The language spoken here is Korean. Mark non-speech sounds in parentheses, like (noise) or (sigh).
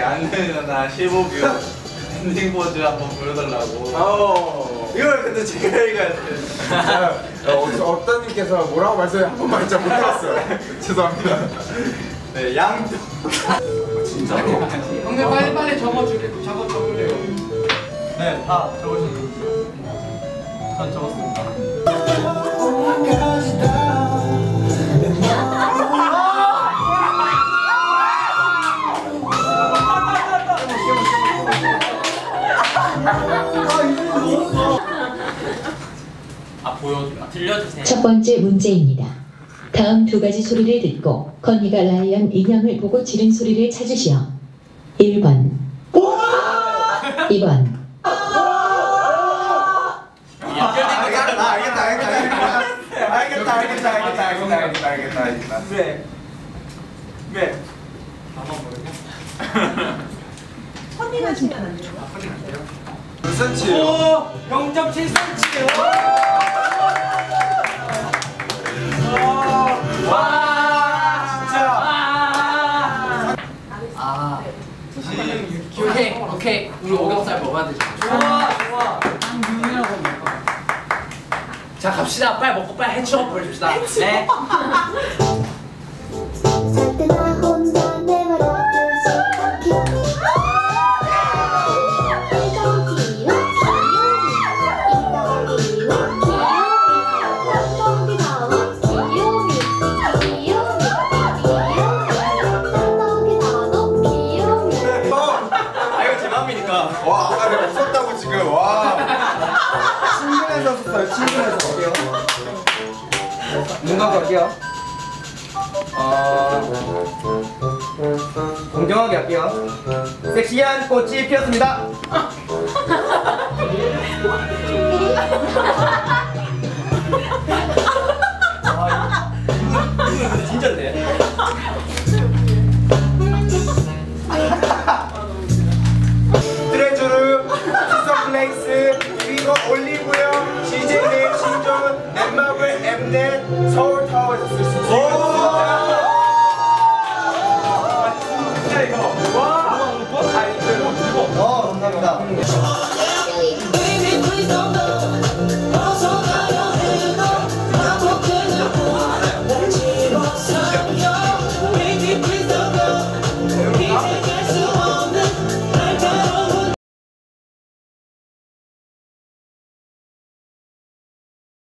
안 되잖아. 15뷰. 엔딩 포즈 한번 보여달라고. 어. 이걸 근데 제가 읽어야 돼 어, 어떤 님께서 뭐라고 말씀해? 한 번만 진짜 못 들었어요. (laughs) 죄송합니다. 네, 양도 형들 빨리 빨리 적어주래 적어 적으래요. 네, 다 적으셨는지 전 적었습니다 아 보여 아, 들려주세요. 첫 번째 문제입니다. 다음 두 가지 소리를 듣고 건이가 라이언 인형을 보고 지른 소리를 찾으시오. 1번 2번 알겠다 알겠다 알겠다 알겠다 알겠다 알겠다 알겠다 알겠다 알겠다 알겠다 왜? 왜? 몇 센치? 오 0.7cm. 와 진짜 아. 오케이 오케이 우리 오겹살 먹어야 되잖아. 좋아 좋아. 자 갑시다 빨리 먹고 빨리 해치워 버립시다. 네. (laughs) 닭가슴살 친근해서 갈게요. 눈 감고 할게요. 어, 공정하게 할게요. 섹시한 꽃이 피었습니다. (laughs) 아, 진짜네. 근데 서울타워에서 쓸 수 있어요. 감사합니다. 어, 어, 어.